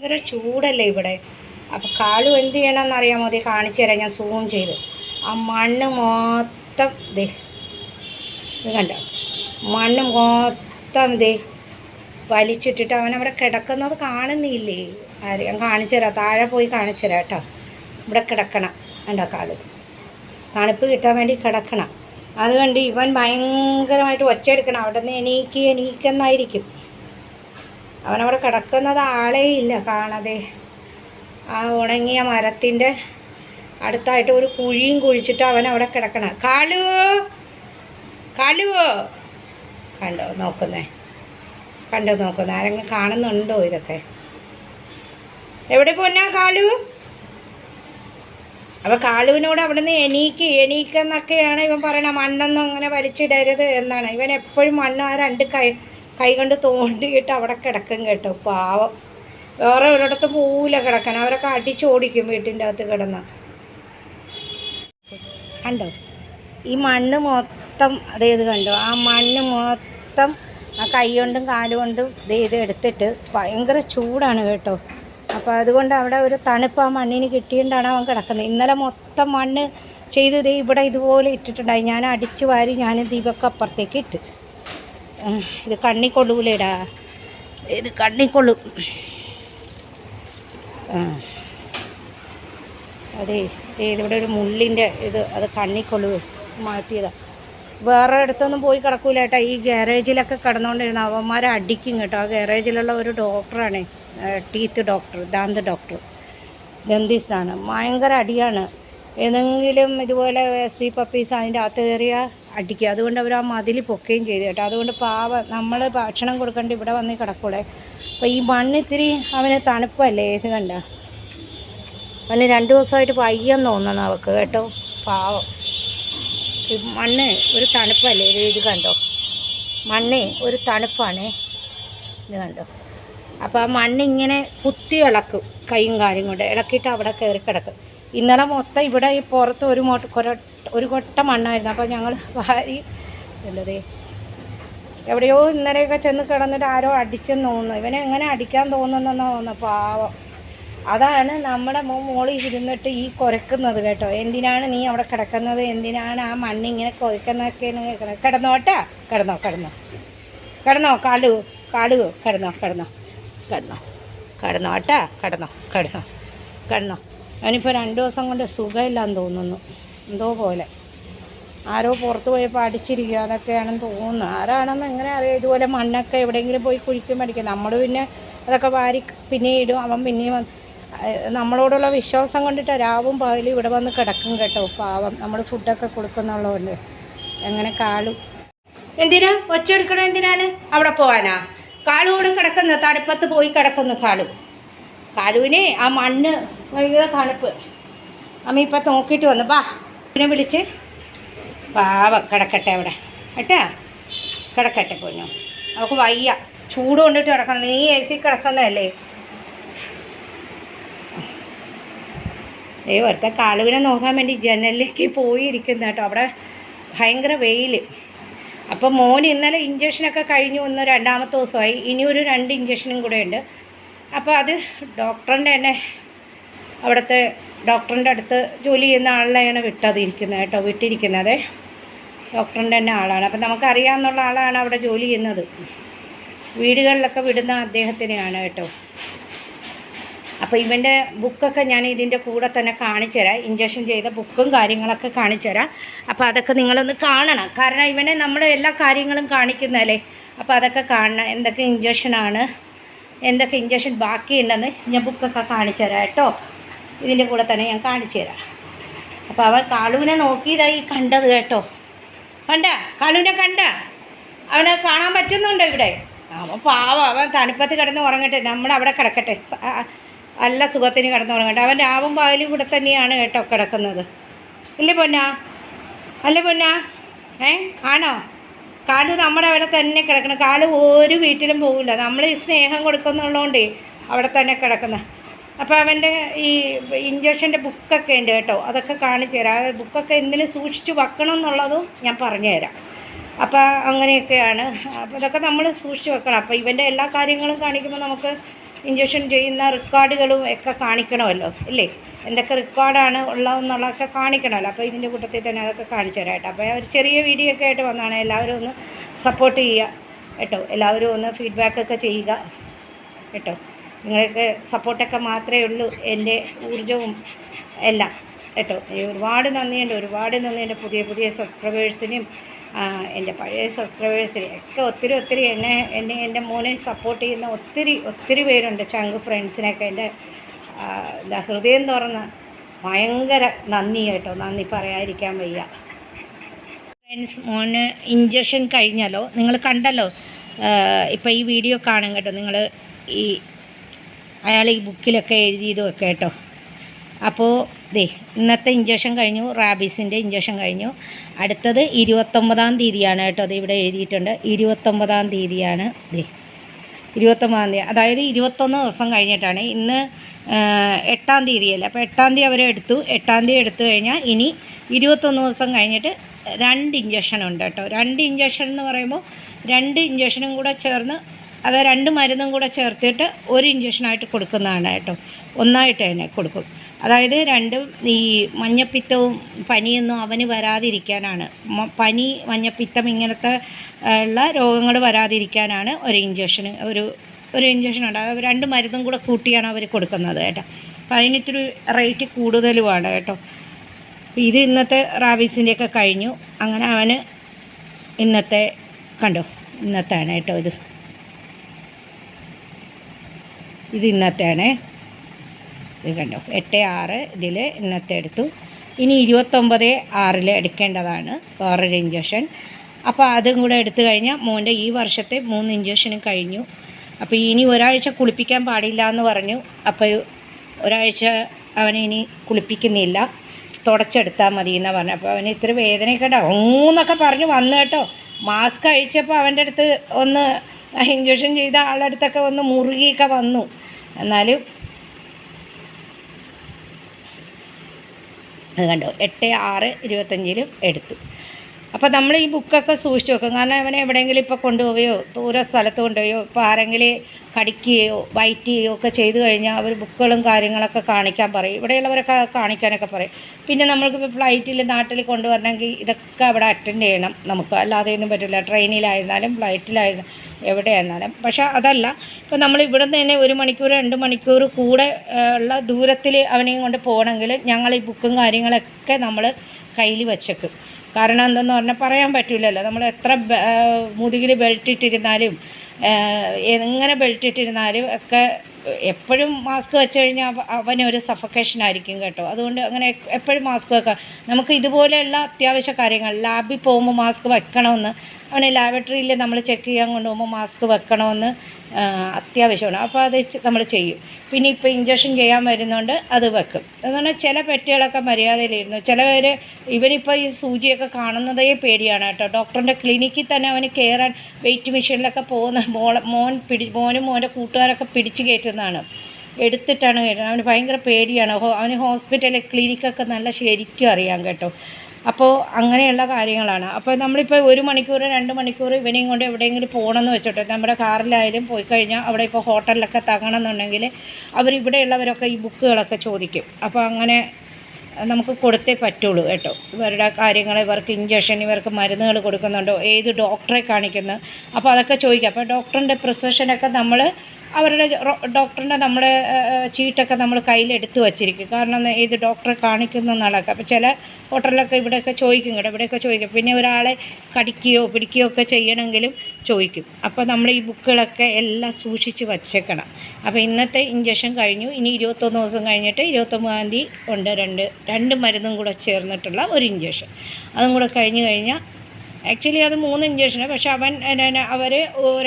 ഭയങ്കര ചൂടല്ലേ ഇവിടെ? അപ്പോൾ കാളു എന്ത് ചെയ്യണമെന്ന് അറിയാൻ മതി കാണിച്ചു തരാം ഞാൻ സൂം ചെയ്ത്. ആ മണ്ണ് മൊത്തം ദേ ഇത് കണ്ടോ? മണ്ണ് മൊത്തം ദേ വലിച്ചിട്ടിട്ട് അവൻ കിടക്കുന്നത് കാണുന്നില്ലേ? ആരെയും കാണിച്ചു തരാം താഴെ പോയി കാണിച്ചു തരാം കേട്ടോ. ഇവിടെ കിടക്കണം എന്റെ കാൽ തണുപ്പ് കിട്ടാൻ വേണ്ടി കിടക്കണം. അതുകൊണ്ട് ഇവൻ ഭയങ്കരമായിട്ട് ഒച്ചയെടുക്കണം അവിടെ നിന്ന് എണീക്ക് എണീക്കെന്നായിരിക്കും. അവനവിടെ കിടക്കുന്നത് ആളേ ഇല്ല കാണാതെ. ആ ഉണങ്ങിയ മരത്തിന്റെ അടുത്തായിട്ട് ഒരു കുഴിയും കുഴിച്ചിട്ട് അവൻ അവിടെ കിടക്കണം. കാലുവോ കാലുവോ കണ്ടോ? നോക്കുന്നേ. കണ്ടോ? നോക്കുന്നേ. ആരെങ്കിലും കാണുന്നുണ്ടോ ഇതൊക്കെ? എവിടെ പോന്നാ കാലു അപ്പോൾ കാലുവിനോട് അവിടെ നിന്ന് എണീക്ക് എണീക്കെന്നൊക്കെയാണ് ഇവൻ പറയണത് മണ്ണൊന്നും അങ്ങനെ വലിച്ചിടരുത് എന്നാണ്. ഇവൻ എപ്പോഴും മണ്ണ് ആ രണ്ട് കൈ കൈ കൊണ്ട് തോണ്ടിയിട്ട് അവിടെ കിടക്കും കേട്ടോ പാവം. വേറെ ഒരിടത്ത് പോവില്ല കിടക്കാൻ. അവരൊക്കെ അടിച്ചോടിക്കും വീട്ടിന്റെ അകത്ത് കിടന്ന്. കണ്ടോ? ഈ മണ്ണ് മൊത്തം അതേത് കണ്ടോ? ആ മണ്ണ് മൊത്തം ആ കൈ കൊണ്ടും കാലുകൊണ്ടും ഇത് ഇത് എടുത്തിട്ട് ഭയങ്കര ചൂടാണ് കേട്ടോ. അപ്പോൾ അതുകൊണ്ട് അവിടെ ഒരു തണുപ്പ് ആ മണ്ണിന് കിട്ടിയിട്ടാണ് അവൻ കിടക്കുന്നത്. ഇന്നലെ മൊത്തം മണ്ണ് ചെയ്ത് ഇവിടെ ഇതുപോലെ ഇട്ടിട്ടുണ്ടായി. ഞാൻ അടിച്ചു വാരി ഞാൻ ദീപക്ക് അപ്പുറത്തേക്ക് ഇട്ട്. ഇത് കണ്ണി കൊള്ളൂലേടാ ഇത് കണ്ണി അതെ ഇതിവിടെ ഒരു മുള്ളിന്റെ ഇത് അത് കണ്ണിക്കൊള്ളു മാറ്റിയതാ. വേറെ അടുത്തൊന്നും പോയി കിടക്കൂല കേട്ടോ. ഈ ഗാരേജിലൊക്കെ കിടന്നുകൊണ്ടിരുന്ന അവന്മാരെ അടിക്കും കേട്ടോ. ആ ഗാരേജിലുള്ള ഒരു ഡോക്ടറാണ് ടീത്ത് ഡോക്ടർ ദാന്ത് ഡോക്ടർ. ദന്തിസ്റ്റാണ് ഭയങ്കര അടിയാണ്. ഏതെങ്കിലും ഇതുപോലെ സ്ത്രീ പപ്പീസ് അതിന്റെ അകത്ത് കയറിയ അടിക്കുക. അതുകൊണ്ട് അവർ ആ മതിൽ പൊക്കുകയും ചെയ്തു കേട്ടോ. അതുകൊണ്ട് പാവ നമ്മൾ ഭക്ഷണം കൊടുക്കേണ്ട ഇവിടെ വന്ന് കിടക്കൂടെ. അപ്പോൾ ഈ മണ്ണ് ഇത്തിരി അവന് തണുപ്പല്ലേ ഇത് കണ്ട? അവന് രണ്ട് ദിവസമായിട്ട് വയ്യെന്ന് തോന്നണം അവൾക്ക് കേട്ടോ. പാവം. ഈ മണ്ണ് ഒരു തണുപ്പല്ലേ ഇത് ഇത് കണ്ടോ? മണ്ണ് ഒരു തണുപ്പാണ് ഇത് കണ്ടോ? അപ്പോൾ ആ മണ്ണിങ്ങനെ കുത്തി ഇളക്കും കൈയും കാലും കൊണ്ട്. ഇളക്കിയിട്ട് അവിടെ കയറി കിടക്കും. ഇന്നലെ മൊത്തം ഇവിടെ ഈ പുറത്ത് ഒരു മോട്ട് ഒരു കൊട്ട മണ്ണായിരുന്നു. അപ്പോൾ ഞങ്ങൾ വാരി എന്തതേ? എവിടെയോ ഇന്നലെയൊക്കെ ചെന്ന് കിടന്നിട്ട് ആരോ അടിച്ചെന്ന് തോന്നുന്നു. ഇവനെ എങ്ങനെ അടിക്കാൻ തോന്നുന്നെന്ന് തോന്നുന്നു? പാവം. അതാണ് നമ്മുടെ മോളിൽ ഇരുന്നിട്ട് ഈ കുരക്കുന്നത് കേട്ടോ. എന്തിനാണ് നീ അവിടെ കിടക്കുന്നത്? എന്തിനാണ് ആ മണ്ണിങ്ങനെ കുരക്കുന്നതൊക്കെയാണ് കേൾക്കുന്നത് കിടന്നോട്ടാ കിടന്നോ കിടന്നോ കിടന്നോ. കാലു കാലു കിടന്നോ കിടന്നോ. കിടന്നോ. കിടന്നോ കേട്ടാ? കിടന്നോ കിടന്നോ. കിടന്നോ. അവനിപ്പോൾ രണ്ട് ദിവസം കൊണ്ട് സുഖമില്ലാന്ന് തോന്നുന്നു. എന്തോ പോലെ. ആരോ പുറത്ത് പോയപ്പോൾ അടിച്ചിരിക്കുക അതൊക്കെയാണെന്ന് തോന്നുന്നു. ആരാണെന്ന് എങ്ങനെ അറിയാം? ഇതുപോലെ മണ്ണൊക്കെ എവിടെയെങ്കിലും പോയി കുഴിക്കും പഠിക്കും നമ്മൾ പിന്നെ അതൊക്കെ വാരി പിന്നെ ഇടും. അവൻ പിന്നെയും നമ്മളോടുള്ള വിശ്വാസം കൊണ്ടിട്ട് രാവും പകലും ഇവിടെ വന്ന് കിടക്കും കേട്ടോ. പാവം. നമ്മൾ ഫുഡൊക്കെ കൊടുക്കുന്നുള്ളതുകൊണ്ട് എങ്ങനെ കാളും എന്തിനാ? ഒച്ച എടുക്കണോ എന്തിനാണ്? അവിടെ പോകാനാ. കാളു ഇവിടെ കിടക്കുന്നു. തണുപ്പത്ത് പോയി കിടക്കുന്നു കാളു. കാലുവിന് ആ മണ്ണ് ഭയങ്കര തണുപ്പ്. അമ്മ ഇപ്പം നോക്കിയിട്ട് വന്നു. ബാ പിന്നെ വിളിച്ച്. പാവ കിടക്കട്ടെ അവിടെ. കേട്ടാ? കിടക്കട്ടെ പൊന്നു. നമുക്ക് വയ്യ. ചൂട് കൊണ്ടിട്ട് കിടക്കണം. നീ എ സി കിടക്കുന്നതല്ലേ? ഏ വെറുതെ കാലുവിനെ നോക്കാൻ വേണ്ടി ജനലിലേക്ക് പോയിരിക്കുന്ന കേട്ടോ. അവിടെ ഭയങ്കര വെയിൽ അപ്പോൾ മോൻ ഇന്നലെ ഇഞ്ചക്ഷനൊക്കെ കഴിഞ്ഞു. ഒന്ന് രണ്ടാമത്തെ ദിവസമായി. ഇനിയൊരു രണ്ട് ഇഞ്ചക്ഷനും കൂടെ ഉണ്ട്. അപ്പോൾ അത് ഡോക്ടറിന്റെ തന്നെ അവിടുത്തെ ഡോക്ടറിന്റെ അടുത്ത് ജോലി ചെയ്യുന്ന ആളിനെയാണ് വിട്ടത് ഇരിക്കുന്നത് കേട്ടോ വിട്ടിരിക്കുന്നത്. ഡോക്ടറിന്റെ തന്നെ ആളാണ്. അപ്പം നമുക്കറിയാമെന്നുള്ള ആളാണ് അവിടെ ജോലി ചെയ്യുന്നത്. വീടുകളിലൊക്കെ വിടുന്ന അദ്ദേഹത്തിനെയാണ് കേട്ടോ. അപ്പോൾ ഇവന്റെ ബുക്കൊക്കെ ഞാൻ ഇതിന്റെ കൂടെ തന്നെ കാണിച്ചു തരാം. ഇഞ്ചക്ഷൻ ചെയ്ത ബുക്കും കാര്യങ്ങളൊക്കെ കാണിച്ചു തരാം. അപ്പോൾ അതൊക്കെ നിങ്ങളൊന്ന് കാണണം. കാരണം ഇവനെ നമ്മൾ എല്ലാ കാര്യങ്ങളും കാണിക്കുന്നതല്ലേ? അപ്പോൾ അതൊക്കെ കാണണം. എന്തൊക്കെ ഇഞ്ചക്ഷനാണ് എന്തൊക്കെ ഇഞ്ചക്ഷൻ ബാക്കിയുണ്ടെന്ന് ഞാൻ ബുക്കൊക്കെ കാണിച്ചു തരാം കേട്ടോ. ഇതിന്റെ കൂടെ തന്നെ ഞാൻ കാണിച്ചു തരാം. അപ്പോൾ അവൻ കാളുവിനെ നോക്കിയതായി കണ്ടത് കേട്ടോ. കണ്ട? കാളുവിനെ കണ്ട? അവനെ കാണാൻ പറ്റുന്നുണ്ടോ ഇവിടെ? അവൻ പാവം. അവൻ തണുപ്പത്ത് കിടന്ന് ഉറങ്ങട്ടെ. നമ്മൾ അവിടെ കിടക്കട്ടെ. നല്ല സുഖത്തിന് കിടന്ന് ഉറങ്ങട്ടെ. അവൻ രാവും പകലും ഇവിടെ തന്നെയാണ് കേട്ടോ കിടക്കുന്നത്. ഇല്ലേ പൊന്നാ? അല്ലേ പൊന്നാ? ഏ? ആണോ? കാലു നമ്മുടെ അവിടെ തന്നെ കിടക്കണം കാട് ഒരു വീട്ടിലും പോകില്ല നമ്മൾ ഈ സ്നേഹം കൊടുക്കുന്നുള്ളതുകൊണ്ട് അവിടെ തന്നെ കിടക്കുന്ന. അപ്പോൾ അവന്റെ ഈ ഇഞ്ചക്ഷന്റെ ബുക്കൊക്കെ ഉണ്ട് കേട്ടോ. അതൊക്കെ കാണിച്ചു തരാം. ആ ബുക്കൊക്കെ എന്തിനു സൂക്ഷിച്ച് വെക്കണം എന്നുള്ളതും ഞാൻ പറഞ്ഞു തരാം. അപ്പോൾ അങ്ങനെയൊക്കെയാണ്. അപ്പോൾ ഇതൊക്കെ നമ്മൾ സൂക്ഷിച്ച് വെക്കണം. അപ്പോൾ ഇവന്റെ എല്ലാ കാര്യങ്ങളും കാണിക്കുമ്പോൾ നമുക്ക് ഇഞ്ചക്ഷൻ ചെയ്യുന്ന റെക്കോർഡുകളും ഒക്കെ കാണിക്കണമല്ലോ ഇല്ലേ? എന്തൊക്കെ റെക്കോർഡാണ് ഉള്ളതെന്നുള്ളതൊക്കെ കാണിക്കണമല്ലോ. അപ്പോൾ ഇതിന്റെ കൂട്ടത്തിൽ തന്നെ അതൊക്കെ കാണിച്ചു തരാം അപ്പോൾ ഒരു ചെറിയ വീഡിയോ ഒക്കെ ആയിട്ട് വന്നതാണ് എല്ലാവരും ഒന്ന് സപ്പോർട്ട് ചെയ്യുക കേട്ടോ. എല്ലാവരും ഒന്ന് ഫീഡ്ബാക്കൊക്കെ ചെയ്യുക കേട്ടോ. നിങ്ങളൊക്കെ സപ്പോർട്ടൊക്കെ മാത്രമേ ഉള്ളൂ എന്റെ ഊർജവും എല്ലാം കേട്ടോ. ഒരുപാട് നന്ദിയുണ്ട്. ഒരുപാട് നന്ദിയുണ്ട്. പുതിയ പുതിയ സബ്സ്ക്രൈബേഴ്സിനും എന്റെ പഴയ സബ്സ്ക്രൈബേഴ്സിൽ ഒക്കെ ഒത്തിരി ഒത്തിരി എന്നെ എന്നെ എന്റെ മോനെ സപ്പോർട്ട് ചെയ്യുന്ന ഒത്തിരി ഒത്തിരി പേരുണ്ട്. ചങ്ക് ഫ്രണ്ട്സിനൊക്കെ എന്റെ എന്താ ഹൃദയം തുറന്ന് ഭയങ്കര നന്ദി കേട്ടോ. നന്ദി പറയാതിരിക്കാൻ വയ്യ. ഫ്രണ്ട്സ് മോന് ഇഞ്ചക്ഷൻ കഴിഞ്ഞല്ലോ. നിങ്ങൾ കണ്ടല്ലോ ഇപ്പോൾ ഈ വീഡിയോ കാണും കേട്ടോ. നിങ്ങൾ ഈ അയാൾ ഈ ബുക്കിലൊക്കെ എഴുതിയതും ഒക്കെ കേട്ടോ. അപ്പോൾ ദേ ഇന്നത്തെ ഇഞ്ചക്ഷൻ കഴിഞ്ഞു റാബീസിന്റെ ഇഞ്ചക്ഷൻ കഴിഞ്ഞു. അടുത്തത് ഇരുപത്തൊമ്പതാം തീയതിയാണ് കേട്ടോ അത് ഇവിടെ എഴുതിയിട്ടുണ്ട്. ഇരുപത്തൊമ്പതാം തീയതിയാണ് ദേ ഇരുപത്തൊമ്പതാം തീയതി. അതായത് ഇരുപത്തൊന്ന് ദിവസം കഴിഞ്ഞിട്ടാണ്. ഇന്ന് എട്ടാം തീയതിയല്ലേ? അപ്പോൾ എട്ടാം തീയതി അവരെ എടുത്തു. എട്ടാം തീയതി എടുത്തു കഴിഞ്ഞാൽ ഇനി ഇരുപത്തൊന്ന് ദിവസം കഴിഞ്ഞിട്ട് രണ്ട് ഇഞ്ചക്ഷൻ ഉണ്ട് കേട്ടോ. രണ്ട് ഇഞ്ചക്ഷൻ എന്ന് പറയുമ്പോൾ രണ്ട് ഇഞ്ചക്ഷനും കൂടെ ചേർന്ന് അത് രണ്ട് മരുന്നും കൂടെ ചേർത്തിട്ട് ഒരു ഇഞ്ചക്ഷനായിട്ട് കൊടുക്കുന്നതാണ് കേട്ടോ. ഒന്നായിട്ട് തന്നെ കൊടുക്കും. അതായത് രണ്ടും ഈ മഞ്ഞപ്പിത്തവും പനിയൊന്നും അവന് വരാതിരിക്കാനാണ്. പനി മഞ്ഞപ്പിത്തം ഇങ്ങനത്തെ ഉള്ള രോഗങ്ങൾ വരാതിരിക്കാനാണ് ഒരു ഇഞ്ചക്ഷന് ഒരു ഒരു ഇഞ്ചക്ഷൻ ഉണ്ട്. അത് രണ്ട് മരുന്നും കൂടെ കൂട്ടിയാണ് അവർ കൊടുക്കുന്നത് കേട്ടോ. അപ്പം അതിനിത്തിരി റേറ്റ് കൂടുതലുമാണ് കേട്ടോ. ഇത് ഇന്നത്തെ റാബീസിന്റെയൊക്കെ കഴിഞ്ഞു. അങ്ങനെ അവന് ഇന്നത്തെ കണ്ടോ? ഇന്നത്തെയാണ് കേട്ടോ ഇത്. ഇത് ഇന്നത്തെയാണേ. ഇത് കണ്ടോ? എട്ട് ആറ് ഇതിൽ ഇന്നത്തെ എടുത്തു. ഇനി ഇരുപത്തൊമ്പത് ആറിൽ എടുക്കേണ്ടതാണ്. വേറൊരു ഇഞ്ചക്ഷൻ അപ്പോൾ അതും കൂടെ എടുത്തു കഴിഞ്ഞാൽ മോന്റെ ഈ വർഷത്തെ മൂന്ന് ഇഞ്ചക്ഷനും കഴിഞ്ഞു. അപ്പോൾ ഇനി ഒരാഴ്ച കുളിപ്പിക്കാൻ പാടില്ല എന്ന് പറഞ്ഞു. അപ്പോൾ ഒരാഴ്ച അവനെ ഇനി കുളിപ്പിക്കുന്നില്ല. തുടച്ചെടുത്താൽ മതി എന്നാണ് പറഞ്ഞത് അപ്പോൾ അവന് ഇത്ര വേദനയൊക്കെ ഉണ്ടാവും. ഊന്നൊക്കെ പറഞ്ഞ് വന്നു കേട്ടോ. മാസ്ക് അഴിച്ചപ്പോൾ അവന്റെ അടുത്ത് ഒന്ന് ഇഞ്ചക്ഷൻ ചെയ്ത ആളുടെ അടുത്തൊക്കെ ഒന്ന് മുറുകിയൊക്കെ വന്നു. എന്നാലും അത് കണ്ടോ? എട്ട് ആറ് ഇരുപത്തഞ്ചിലും എടുത്തു. അപ്പോൾ നമ്മൾ ഈ ബുക്കൊക്കെ സൂക്ഷിച്ച് വെക്കും. കാരണം അവനെ എവിടെയെങ്കിലും ഇപ്പോൾ കൊണ്ടുപോവുകയോ ദൂര സ്ഥലത്ത് കൊണ്ടുപോയോ ഇപ്പോൾ ആരെങ്കിലും കടിക്കുകയോ ബൈറ്റ് ചെയ്യുകയോ ഒക്കെ ചെയ്തു കഴിഞ്ഞാൽ അവർ ബുക്കുകളും കാര്യങ്ങളൊക്കെ കാണിക്കാൻ പറയും. ഇവിടെയുള്ളവരൊക്കെ കാണിക്കാനൊക്കെ പറയും. പിന്നെ നമ്മൾക്ക് ഫ്ലൈറ്റിൽ നാട്ടിൽ കൊണ്ടുവരണമെങ്കിൽ ഇതൊക്കെ അവിടെ അറ്റൻഡ് ചെയ്യണം നമുക്ക്. അല്ലാതെ ഒന്നും പറ്റില്ല. ട്രെയിനിലായിരുന്നാലും ഫ്ലൈറ്റിലായിരുന്നാലും എവിടെയായിരുന്നാലും. പക്ഷേ അതല്ല ഇപ്പോൾ നമ്മൾ ഇവിടെ നിന്ന് തന്നെ ഒരു മണിക്കൂർ രണ്ട് മണിക്കൂർ കൂടെ ഉള്ള ദൂരത്തിൽ അവനെയും കൊണ്ട് പോകണമെങ്കിൽ ഞങ്ങൾ ഈ ബുക്കും കാര്യങ്ങളൊക്കെ നമ്മൾ കയ്യിൽ വെച്ചേക്കും. കാരണം എന്തെന്ന് പറഞ്ഞാൽ പറയാൻ പറ്റില്ലല്ലോ നമ്മൾ എത്ര മുതുകിൽ ബെൽറ്റ് ഇട്ടിരുന്നാലും എങ്ങനെ ബെൽറ്റ് ഇട്ടിരുന്നാലും ഒക്കെ എപ്പോഴും മാസ്ക് വെച്ച് കഴിഞ്ഞാൽ അവ- അവനൊരു സഫക്കേഷൻ ആയിരിക്കും കേട്ടോ. അതുകൊണ്ട് അങ്ങനെ എപ്പോഴും മാസ്ക് വെക്കാം. നമുക്ക് ഇതുപോലെയുള്ള അത്യാവശ്യ കാര്യങ്ങൾ ലാബിൽ പോകുമ്പോൾ മാസ്ക് വെക്കണമെന്ന് അവനെ ലാബറട്ടറിയിൽ നമ്മൾ ചെക്ക് ചെയ്യാൻ കൊണ്ടുപോകുമ്പോൾ മാസ്ക് വെക്കണമെന്ന് അത്യാവശ്യമാണ്. അപ്പോൾ അത് നമ്മൾ ചെയ്യും. പിന്നെ ഇപ്പോൾ ഇഞ്ചക്ഷൻ ചെയ്യാൻ വരുന്നതുകൊണ്ട് അത് വെക്കും. എന്ന് പറഞ്ഞാൽ ചില പെട്ടികളൊക്കെ മര്യാദയിലിരുന്നു. ചിലവർ ഇവനിപ്പോൾ ഈ സൂചിയൊക്കെ കാണുന്നതേ പേടിയാണ് കേട്ടോ. ഡോക്ടറിന്റെ ക്ലിനിക്കിൽ തന്നെ അവന് കയറാൻ വെയിറ്റ് മെഷീനിലൊക്കെ പോകുന്ന മോളെ മോൻ പിടി മോനും മോന്റെ കൂട്ടുകാരൊക്കെ പിടിച്ച് കയറ്റുന്നതാണ്. എടുത്തിട്ടാണ് കയറ്റുന്നത്. അവന് ഭയങ്കര പേടിയാണ്. അവന് ഹോസ്പിറ്റലിൽ ക്ലിനിക്കൊക്കെ നല്ല ശരിക്കും അറിയാം കേട്ടോ. അപ്പോൾ അങ്ങനെയുള്ള കാര്യങ്ങളാണ്. അപ്പോൾ നമ്മളിപ്പോൾ ഒരു മണിക്കൂർ രണ്ട് മണിക്കൂർ ഇവനെയും കൊണ്ട് എവിടെയെങ്കിലും പോകണമെന്ന് വെച്ചോട്ടെ. നമ്മുടെ കാറിലായാലും പോയി കഴിഞ്ഞാൽ അവിടെ ഇപ്പോൾ ഹോട്ടലിലൊക്കെ തങ്ങണമെന്നുണ്ടെങ്കിൽ അവർ ഇവിടെയുള്ളവരൊക്കെ ഈ ബുക്കുകളൊക്കെ ചോദിക്കും. അപ്പോൾ അങ്ങനെ നമുക്ക് കൊടുത്തേ പറ്റുള്ളൂ കേട്ടോ. ഇവരുടെ കാര്യങ്ങൾ ഇവർക്ക് ഇഞ്ചക്ഷൻ ഇവർക്ക് മരുന്നുകൾ കൊടുക്കുന്നുണ്ടോ ഏത് ഡോക്ടറെ കാണിക്കുന്നു. അപ്പോൾ അതൊക്കെ ചോദിക്കാം. അപ്പോൾ ഡോക്ടറിന്റെ പ്രിസ്ക്രിപ്ഷനൊക്കെ നമ്മൾ അവരുടെ ഡോക്ടറിന്റെ നമ്മുടെ ചീട്ടൊക്കെ നമ്മൾ കയ്യിലെടുത്തു വച്ചിരിക്കും. കാരണം ഏത് ഡോക്ടറെ കാണിക്കുന്ന എന്നുള്ളതൊക്കെ അപ്പോൾ ചില ഹോട്ടലിലൊക്കെ ഇവിടെയൊക്കെ ചോദിക്കും കേട്ടോ. ഇവിടെയൊക്കെ ചോദിക്കും. പിന്നെ ഒരാളെ കടിക്കുകയോ പിടിക്കുകയോ ഒക്കെ ചെയ്യണമെങ്കിലും ചോദിക്കും. അപ്പോൾ നമ്മൾ ഈ ബുക്കുകളൊക്കെ എല്ലാം സൂക്ഷിച്ച് വച്ചേക്കണം. അപ്പോൾ ഇന്നത്തെ ഇഞ്ചക്ഷൻ കഴിഞ്ഞു. ഇനി ഇരുപത്തൊന്ന് ദിവസം കഴിഞ്ഞിട്ട് ഇരുപത്തൊമ്പതാം തീയതി ഉണ്ട് രണ്ട് രണ്ട് മരുന്നും കൂടെ ചേർന്നിട്ടുള്ള ഒരു ഇഞ്ചക്ഷൻ അതും കൂടെ കഴിഞ്ഞ് കഴിഞ്ഞാൽ ആക്ച്വലി അത് മൂന്ന് ഇഞ്ചക്ഷനാണ് പക്ഷെ അവൻ അവർ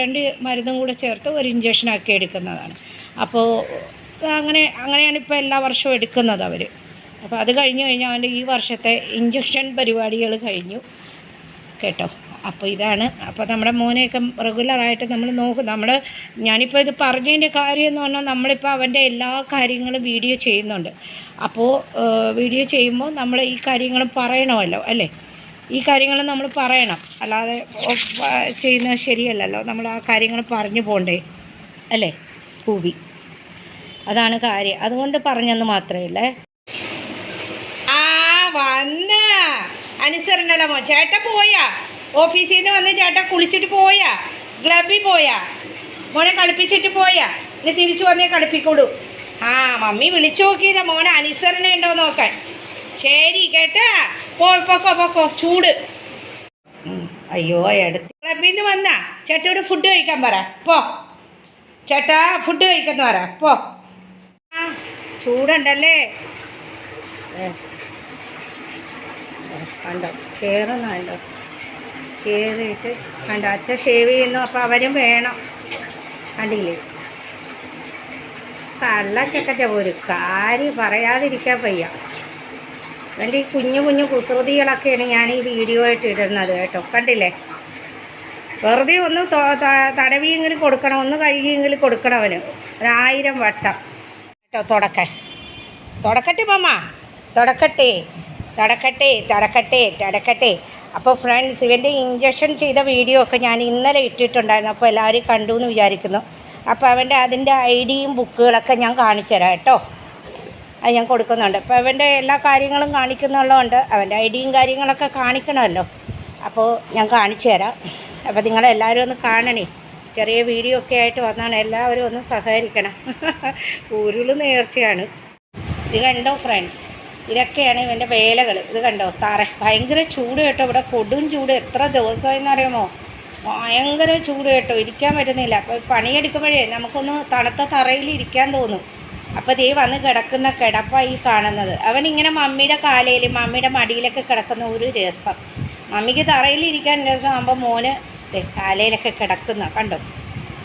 രണ്ട് മരുന്നും കൂടെ ചേർത്ത് ഒരു ഇഞ്ചക്ഷനാക്കി എടുക്കുന്നതാണ്. അപ്പോൾ അങ്ങനെ അങ്ങനെയാണ് ഇപ്പോൾ എല്ലാ വർഷവും എടുക്കുന്നത് അവർ അപ്പോൾ അത് കഴിഞ്ഞ് കഴിഞ്ഞാൽ അവന്റെ ഈ വർഷത്തെ ഇഞ്ചക്ഷൻ പരിപാടികൾ കഴിഞ്ഞു. കേട്ടോ? അപ്പോൾ ഇതാണ്. അപ്പോൾ നമ്മുടെ മോനെയൊക്കെ റെഗുലറായിട്ട് നമ്മൾ നോക്കും. നമ്മൾ ഞാനിപ്പോൾ ഇത് പറഞ്ഞതിന്റെ കാര്യം എന്ന് പറഞ്ഞാൽ നമ്മളിപ്പോൾ അവന്റെ എല്ലാ കാര്യങ്ങളും വീഡിയോ ചെയ്യുന്നുണ്ട്. അപ്പോൾ വീഡിയോ ചെയ്യുമ്പോൾ നമ്മൾ ഈ കാര്യങ്ങളും പറയണമല്ലോ അല്ലേ? ഈ കാര്യങ്ങൾ നമ്മൾ പറയണം. അല്ലാതെ ചെയ്യുന്നത് ശരിയല്ലല്ലോ. നമ്മൾ ആ കാര്യങ്ങൾ പറഞ്ഞു പോകണ്ടേ അല്ലേ? സ്കൂബി. അതാണ് കാര്യം. അതുകൊണ്ട് പറഞ്ഞെന്ന് മാത്രമേ ഉള്ളേ. ആ വന്ന. അനുസരണല്ലോ മോ ചേട്ടൻ പോയാ? ഓഫീസിൽ നിന്ന് വന്ന് ചേട്ട കുളിച്ചിട്ട് പോയാ? ക്ലബിൽ പോയാ? മോനെ കളിപ്പിച്ചിട്ട് പോയാ? ഇനി തിരിച്ചു വന്നേ കളിപ്പിക്കൂടൂ ആ മമ്മി വിളിച്ചു നോക്കിയതാ. മോനെ അനുസരണ ഉണ്ടോ നോക്കാൻ. ശരി കേട്ടാ. പോ പൊക്കോ പൊക്കോ ചൂട്. അയ്യോ എടുത്ത് ക്ലബിൽ നിന്ന് വന്നാ. ചേട്ടയോട് ഫുഡ് കഴിക്കാൻ പറ. പോ. ചേട്ടാ ഫുഡ് കഴിക്കുന്നു പറ. പോ. ആ ചൂടുണ്ടല്ലേ? കണ്ടോ? കയറുന്ന കണ്ടോ? കയറിയിട്ട് കണ്ടോ? അച്ഛൻ ഷേവ് ചെയ്യുന്നു അപ്പോൾ അവരും വേണം. കണ്ടില്ലേ? കള്ള ചക്കറ്റ ഒരു കാര്യം പറയാതിരിക്കാൻ വയ്യ. എന്റെ ഈ കുഞ്ഞു കുഞ്ഞു കുസൃതികളൊക്കെയാണ് ഞാൻ ഈ വീഡിയോ ആയിട്ട് ഇടുന്നത് കേട്ടോ. കണ്ടില്ലേ? വെറുതെ ഒന്ന് തടവിയെങ്കിലും കൊടുക്കണം ഒന്ന് കഴുകിയെങ്കിലും കൊടുക്കണം അവന്. ഒരായിരം വട്ടം. കേട്ടോ തുടക്ക തുടക്കട്ടെ മമ്മ തുടക്കട്ടെ. തുടക്കട്ടെ തുടക്കട്ടെ തുടക്കട്ടെ. അപ്പോൾ ഫ്രണ്ട്സ് ഇവന്റെ ഇഞ്ചക്ഷൻ ചെയ്ത വീഡിയോ ഒക്കെ ഞാൻ ഇന്നലെ ഇട്ടിട്ടുണ്ടായിരുന്നു. അപ്പോൾ എല്ലാവരും കണ്ടു എന്ന് വിചാരിക്കുന്നു. അപ്പോൾ അവന്റെ അതിന്റെ ഐ ഡിയും ബുക്കുകളൊക്കെ ഞാൻ കാണിച്ചു തരാം കേട്ടോ. അത് ഞാൻ കൊടുക്കുന്നുണ്ട്. അപ്പോൾ അവന്റെ എല്ലാ കാര്യങ്ങളും കാണിക്കുന്നുള്ളതുകൊണ്ട് അവന്റെ ഐ ഡിയും കാര്യങ്ങളൊക്കെ കാണിക്കണമല്ലോ. അപ്പോൾ ഞാൻ കാണിച്ചു തരാം. അപ്പോൾ നിങ്ങളെല്ലാവരും ഒന്ന് കാണണേ. ചെറിയ വീഡിയോ ഒക്കെ ആയിട്ട് വന്നാണ് എല്ലാവരും ഒന്ന് സഹകരിക്കണം. ഉരുൾ നേർച്ചയാണ്. ഇത് കണ്ടോ ഫ്രണ്ട്സ് ഇതൊക്കെയാണ് ഇവന്റെ വേലകൾ ഇത് കണ്ടോ? തറ. ഭയങ്കര ചൂട് കേട്ടോ. ഇവിടെ കൊടും ചൂട്. എത്ര ദിവസമായെന്ന് അറിയാമോ? ഭയങ്കര ചൂട് കേട്ടോ. ഇരിക്കാൻ പറ്റുന്നില്ല. അപ്പോൾ പണിയെടുക്കുമ്പോഴേ നമുക്കൊന്ന് തണുത്ത തറയിൽ ഇരിക്കാൻ തോന്നും. അപ്പോൾ ദേ വന്ന് കിടക്കുന്ന കിടപ്പാണ് ഈ കാണുന്നത്. അവൻ ഇങ്ങനെ മമ്മിയുടെ കാലയിൽ മമ്മിയുടെ മടിയിലൊക്കെ കിടക്കുന്ന ഒരു രസം. മമ്മിക്ക് തറയിലിരിക്കാൻ രസമാകുമ്പോൾ മോന് കാലയിലൊക്കെ കിടക്കുന്ന കണ്ടോ?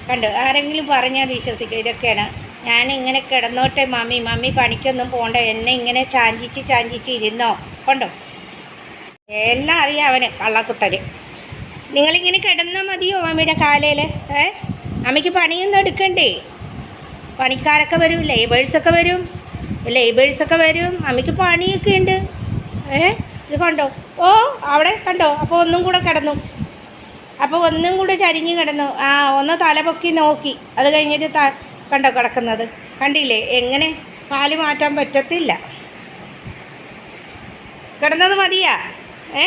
കണ്ടോ? ആരെങ്കിലും പറഞ്ഞാൽ വിശ്വസിക്കുക ഇതൊക്കെയാണ്. ഞാൻ ഇങ്ങനെ കിടന്നോട്ടെ മമ്മി. മമ്മി പണിക്കൊന്നും പോകണ്ട എന്നെ ഇങ്ങനെ ചാഞ്ചിച്ച് ചാഞ്ചിച്ച് ഇരുന്നോ? കണ്ടോ? എല്ലാം അറിയാം അവന് കള്ളക്കുട്ടൽ നിങ്ങളിങ്ങനെ കിടന്നാൽ മതിയോ മമ്മിയുടെ കാലയിൽ ഏ? അമ്മയ്ക്ക് പണിയൊന്നും എടുക്കണ്ടേ? പണിക്കാരൊക്കെ വരും ലേബേഴ്സൊക്കെ വരും ലേബേഴ്സൊക്കെ വരും അമ്മയ്ക്ക് പണിയൊക്കെ ഉണ്ട്. ഏ? ഇത് കണ്ടോ? ഓ അവിടെ കണ്ടോ? അപ്പോൾ ഒന്നും കൂടെ കിടന്നു. അപ്പോൾ ഒന്നും കൂടെ ചരിഞ്ഞ് കിടന്നു. ആ ഒന്ന് തല പൊക്കി നോക്കി. അത് കഴിഞ്ഞിട്ട് ത കണ്ടോ കിടക്കുന്നത്? കണ്ടില്ലേ? എങ്ങനെ കാൽ മാറ്റാൻ പറ്റത്തില്ല. കിടന്നത് മതിയാ? ഏ?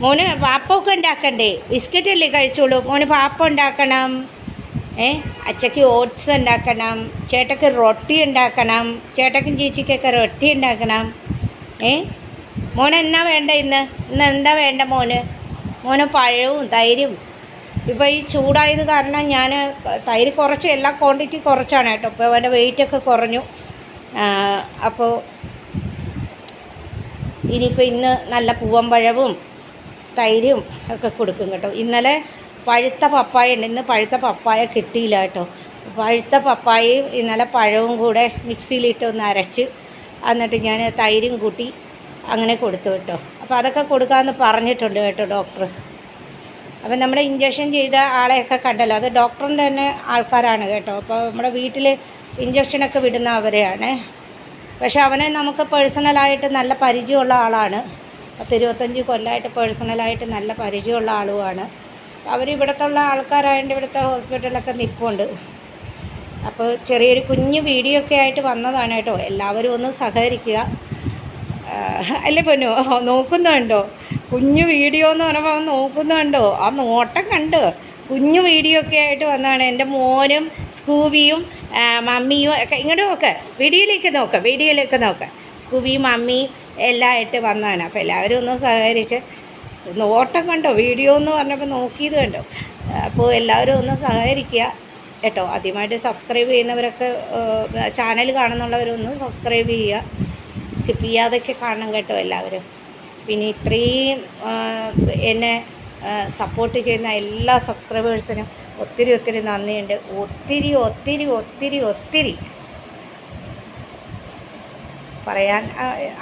മോന് പാപ്പൊക്കെ ഉണ്ടാക്കണ്ടേ? ബിസ്ക്കറ്റ് അല്ലേ കഴിച്ചോളൂ. മോന് പാപ്പ ഉണ്ടാക്കണം. ഏ? അച്ചയ്ക്ക് ഓട്സ് ഉണ്ടാക്കണം ചേട്ടക്ക് റൊട്ടി ഉണ്ടാക്കണം ചേട്ടക്കും ചേച്ചിക്കൊക്കെ റൊട്ടി ഉണ്ടാക്കണം. ഏ? മോന് എന്നാ വേണ്ട ഇന്ന്? ഇന്ന് എന്താ വേണ്ട മോന്? മോന് പഴവും തൈരും. ഇപ്പോൾ ഈ ചൂടായത് കാരണം ഞാൻ തൈര് കുറച്ച് എല്ലാ ക്വാണ്ടിറ്റി കുറച്ചാണ് കേട്ടോ. ഇപ്പോൾ അവന്റെ വെയിറ്റൊക്കെ കുറഞ്ഞു. അപ്പോൾ ഇനിയിപ്പോൾ ഇന്ന് നല്ല പഴവും തൈരും ഒക്കെ കൊടുക്കും കേട്ടോ. ഇന്നലെ പഴുത്ത പപ്പായ ഉണ്ട്. ഇന്ന് പഴുത്ത പപ്പായ കിട്ടിയില്ല കേട്ടോ. പഴുത്ത പപ്പായയും ഇന്നലെ പഴവും കൂടെ മിക്സിയിലിട്ട് ഒന്ന് അരച്ച് എന്നിട്ട് ഞാൻ തൈരും കൂട്ടി അങ്ങനെ കൊടുത്തു കേട്ടോ. അപ്പോൾ അതൊക്കെ കൊടുക്കാമെന്ന് പറഞ്ഞിട്ടുണ്ട് കേട്ടോ ഡോക്ടർ. അപ്പം നമ്മുടെ ഇഞ്ചക്ഷൻ ചെയ്ത ആളെയൊക്കെ കണ്ടല്ലോ. അത് ഡോക്ടറിന്റെ തന്നെ ആൾക്കാരാണ് കേട്ടോ. അപ്പോൾ നമ്മുടെ വീട്ടിൽ ഇഞ്ചക്ഷനൊക്കെ വിടുന്ന അവരെയാണ്. പക്ഷേ അവനെ നമുക്ക് പേഴ്സണലായിട്ട് നല്ല പരിചയമുള്ള ആളാണ്. പത്ത് ഇരുപത്തഞ്ച് കൊല്ലമായിട്ട് പേഴ്സണലായിട്ട് നല്ല പരിചയമുള്ള ആളുമാണ്. അവരിവിടത്തുള്ള ആൾക്കാരായതുകൊണ്ട് ഇവിടുത്തെ ഹോസ്പിറ്റലൊക്കെ നിൽപ്പുണ്ട് അപ്പോൾ ചെറിയൊരു കുഞ്ഞു വീഡിയോ ഒക്കെ ആയിട്ട് വന്നതാണ് കേട്ടോ. എല്ലാവരും ഒന്ന് സഹകരിക്കുക. അല്ലേ പൊന്നു? നോക്കുന്നുണ്ടോ കുഞ്ഞു വീഡിയോ എന്ന് പറയുമ്പോൾ അവൻ നോക്കുന്നുണ്ടോ ആ നോട്ടം കണ്ട്. കുഞ്ഞു വീഡിയോ ഒക്കെ ആയിട്ട് വന്നതാണ്. എന്റെ മോനും സ്കൂബിയും മമ്മിയും ഒക്കെ ഇങ്ങോട്ട് നോക്ക്. വീഡിയോയിലേക്ക് നോക്ക്. വീഡിയോയിലേക്ക് നോക്ക്. സ്കൂബിയും മമ്മിയും എല്ലാം ആയിട്ട് വന്നതാണ്. അപ്പോൾ എല്ലാവരും ഒന്ന് സഹകരിച്ച് നോട്ടം കണ്ടോ? വീഡിയോ എന്ന് പറഞ്ഞപ്പോൾ നോക്കിയത് കണ്ടോ? അപ്പോൾ എല്ലാവരും ഒന്ന് സഹകരിക്കുക കേട്ടോ. ആദ്യമായിട്ട് സബ്സ്ക്രൈബ് ചെയ്യുന്നവരൊക്കെ ചാനൽ കാണുന്നുള്ളവരൊന്ന് സബ്സ്ക്രൈബ് ചെയ്യുക. സ്കിപ്പ് ചെയ്യാതൊക്കെ കാണണം കേട്ടോ എല്ലാവരും. പിന്നെ ഇത്രയും എന്നെ സപ്പോർട്ട് ചെയ്യുന്ന എല്ലാ സബ്സ്ക്രൈബേഴ്സിനും ഒത്തിരി ഒത്തിരി നന്ദിയുണ്ട്. ഒത്തിരി ഒത്തിരി ഒത്തിരി ഒത്തിരി പറയാൻ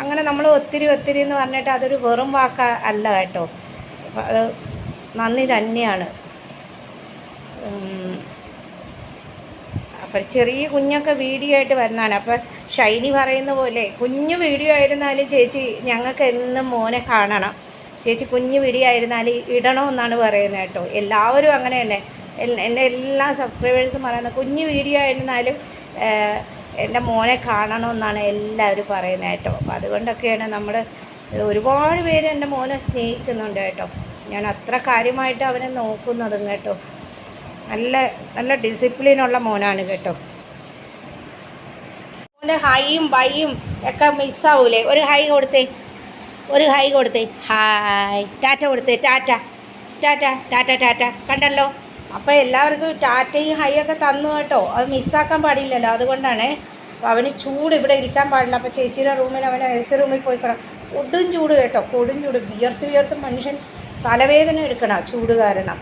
അങ്ങനെ നമ്മൾ ഒത്തിരി ഒത്തിരി എന്ന് പറഞ്ഞിട്ട് അതൊരു വെറും വാക്ക അല്ല കേട്ടോ. അത് നന്ദി തന്നെയാണ്. അപ്പോൾ അപ്പം ചെറിയ കുഞ്ഞൊക്കെ വീഡിയോ ആയിട്ട് വരുന്നതാണ്. അപ്പം ഷൈനി പറയുന്ന പോലെ കുഞ്ഞു വീഡിയോ ആയിരുന്നാലും ചേച്ചി ഞങ്ങൾക്ക് എന്നും മോനെ കാണണം. ചേച്ചി കുഞ്ഞു വീഡിയോ ആയിരുന്നാലും ഇടണമെന്നാണ് പറയുന്നത് കേട്ടോ. എല്ലാവരും അങ്ങനെ തന്നെ. എന്റെ എല്ലാ സബ്സ്ക്രൈബേഴ്സും പറയുന്നത് കുഞ്ഞു വീഡിയോ ആയിരുന്നാലും എന്റെ മോനെ കാണണമെന്നാണ് എല്ലാവരും പറയുന്നത് കേട്ടോ. അപ്പോൾ അതുകൊണ്ടൊക്കെയാണ് നമ്മൾ ഒരുപാട് പേര് എന്റെ മോനെ സ്നേഹിക്കുന്നുണ്ട് കേട്ടോ. ഞാൻ അത്ര കാര്യമായിട്ട് അവനെ നോക്കുന്നതും കേട്ടോ. നല്ല നല്ല ഡിസിപ്ലിനുള്ള മോനാണ് കേട്ടോ. മോന്റെ ഹൈയും ബൈയും ഒക്കെ മിസ്സാവൂലേ ഒരു ഹൈ കൊടുത്തേ. ഒരു ഹൈ കൊടുത്തേ. ഹായ് ടാറ്റ കൊടുത്തേ. ടാറ്റ. ടാറ്റ ടാറ്റ ടാറ്റ. കണ്ടല്ലോ? അപ്പോൾ എല്ലാവർക്കും ടാറ്റയും ഹൈ ഒക്കെ തന്നു കേട്ടോ. അത് മിസ്സാക്കാൻ പാടില്ലല്ലോ. അതുകൊണ്ടാണ്. അപ്പോൾ അവന് ചൂട് ഇവിടെ ഇരിക്കാൻ പാടില്ല. അപ്പോൾ ചേച്ചിയുടെ റൂമിൽ അവൻ എ സി റൂമിൽ പോയി കിട കൊടും ചൂട് കേട്ടോ. കൊടും ചൂട്. വിയർത്ത് വിയർത്ത് മനുഷ്യൻ തലവേദന എടുക്കണം ചൂട് കാരണം.